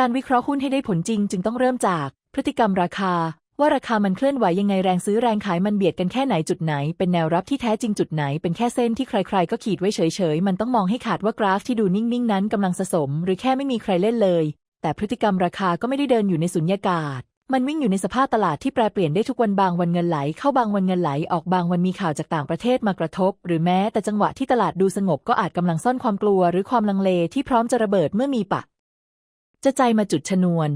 การวิเคราะห์หุ้นให้ได้ผลจริง จึงต้องเริ่มจากพฤติกรรมราคา ว่าราคามันเคลื่อนไหวยังไงแรงซื้อแรงขายมันเบียดกันแค่ไหนจุดไหน เป็นแนวรับที่แท้จริงจุดไหน เป็นแค่เส้นที่ใครๆ ก็ขีดไว้เฉยๆ มันต้องมองให้ขาดว่ากราฟที่ดูนิ่งๆ นั้นกำลังสะสม หรือแค่ไม่มีใครเล่นเลย แต่พฤติกรรมราคาก็ไม่ได้เดินอยู่ในสุญญากาศมันวิ่งอยู่ในสภาพตลาดที่แปรเปลี่ยนได้ทุกวันบางวันเงินไหล เข้าบางวันเงินไหล ออกบางวันมีข่าวจากต่างประเทศมากระทบ หรือแม้แต่จังหวะที่ตลาดดูสงบก็อาจกำลังซ่อนความกลัว หรือความลังเลที่พร้อมจะระเบิดเมื่อมีปะ จะใจมาจุดชนวน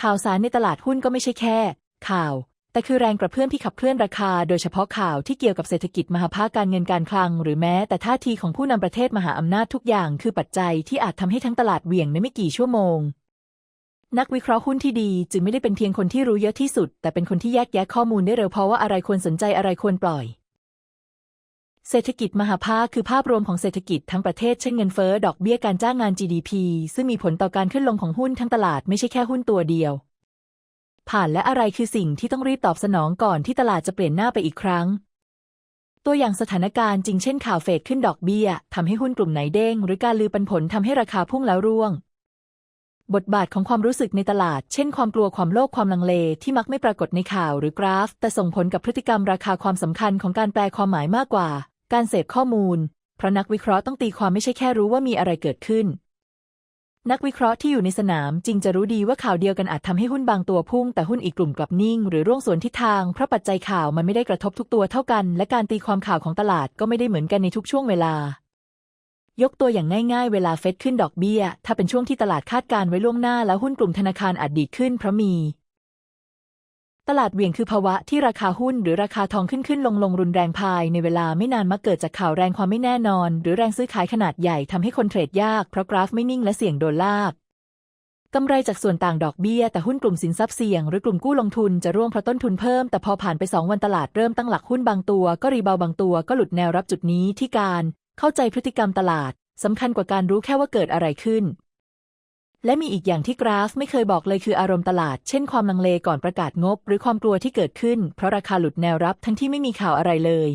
ข่าวสารในตลาดหุ้นก็ไม่ใช่แค่ ข่าว แต่คือแรงกระเพื่อมที่ขับเคลื่อนราคา โดยเฉพาะข่าวที่เกี่ยวกับเศรษฐกิจมหาภาคการเงินการคลัง หรือแม้แต่ท่าทีของผู้นำประเทศมหาอำนาจทุกอย่าง คือปัจจัยที่อาจทำให้ทั้งตลาดเหวี่ยงในไม่กี่ชั่วโมง นักวิเคราะห์หุ้นที่ดี จึงไม่ได้เป็นเพียงคนที่รู้เยอะที่สุด แต่เป็นคนที่แยกแยะข้อมูลได้เร็วเพราะว่าอะไรควรสนใจอะไรควรปล่อย เศรษฐกิจมหาภาคคือภาพรวมของเศรษฐกิจทั้งประเทศเช่นเงินเฟ้อดอกเบี้ยการจ้างงาน GDP ซึ่งมีผลต่อการขึ้นลงของหุ้นทั้งตลาดไม่ใช่แค่หุ้นตัวเดียว ผ่านและอะไรคือสิ่งที่ต้องรีบตอบสนองก่อนที่ตลาดจะเปลี่ยนหน้าไปอีกครั้ง ตัวอย่างสถานการณ์จริงเช่นข่าวเฟดขึ้นดอกเบี้ยทำให้หุ้นกลุ่มไหนเด้ง หรือการลือปันผลทำให้ราคาพุ่งแล้วร่วง บทบาทของความรู้สึกในตลาด เช่น ความกลัวความโลภความลังเลที่มักไม่ปรากฏในข่าวหรือ กราฟ แต่ส่งผลกับพฤติกรรมราคาความสำคัญของการแปลความหมายมากกว่า การเสพข้อมูล เพราะนักวิเคราะห์ต้องตีความไม่ใช่แค่รู้ว่ามีอะไรเกิดขึ้น นักวิเคราะห์ที่อยู่ในสนามจริงจะรู้ดีว่าข่าวเดียวกันอาจทำให้หุ้นบางตัวพุ่ง แต่หุ้นอีกกลุ่มกลับนิ่ง หรือร่วงสวนทิศทาง เพราะปัจจัยข่าวมันไม่ได้กระทบทุกตัวเท่ากัน และการตีความข่าวของตลาดก็ไม่ได้เหมือนกันในทุกช่วงเวลา ยกตัวอย่างง่าย ๆ เวลาเฟดขึ้นดอกเบี้ย ถ้าเป็นช่วงที่ตลาดคาดการไว้ล่วงหน้าแล้วหุ้นกลุ่มธนาคารอาจดีขึ้นเพราะมี ตลาดเหวี่ยงคือภาวะที่ราคาหุ้นหรือราคาทองขึ้นขึ้นลงลงรุนแรงภายในเวลาไม่นานมักเกิดจากข่าวแรงความไม่แน่นอน หรือแรงซื้อขายขนาดใหญ่ทำให้คนเทรดยากเพราะกราฟไม่นิ่งและเสี่ยงโดนลากกำไรจากส่วนต่างดอกเบี้ย แต่หุ้นกลุ่มสินทรัพย์เสี่ยงหรือกลุ่มกู้ลงทุนจะร่วงเพราะต้นทุนเพิ่ม แต่พอผ่านไป 2 วันตลาดเริ่มตั้งหลักหุ้นบางตัว ก็รีบาวบางตัวก็หลุดแนวรับจุดนี้ที่การ เข้าใจพฤติกรรมตลาดสำคัญกว่าการรู้แค่ว่าเกิดอะไรขึ้น และมีอีกอย่างที่กราฟไม่เคยบอกเลยคืออารมณ์ตลาด เช่นความลังเลก่อนประกาศงบ หรือความกลัวที่เกิดขึ้น เพราะราคาหลุดแนวรับทั้งที่ไม่มีข่าวอะไรเลย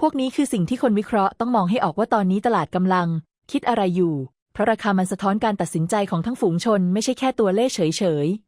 พวกนี้คือสิ่งที่คนวิเคราะห์ต้องมองให้ออกว่าตอนนี้ตลาดกำลัง คิดอะไรอยู่ เพราะราคามันสะท้อนการตัดสินใจของทั้งฝูงชน ไม่ใช่แค่ตัวเลขเฉยๆ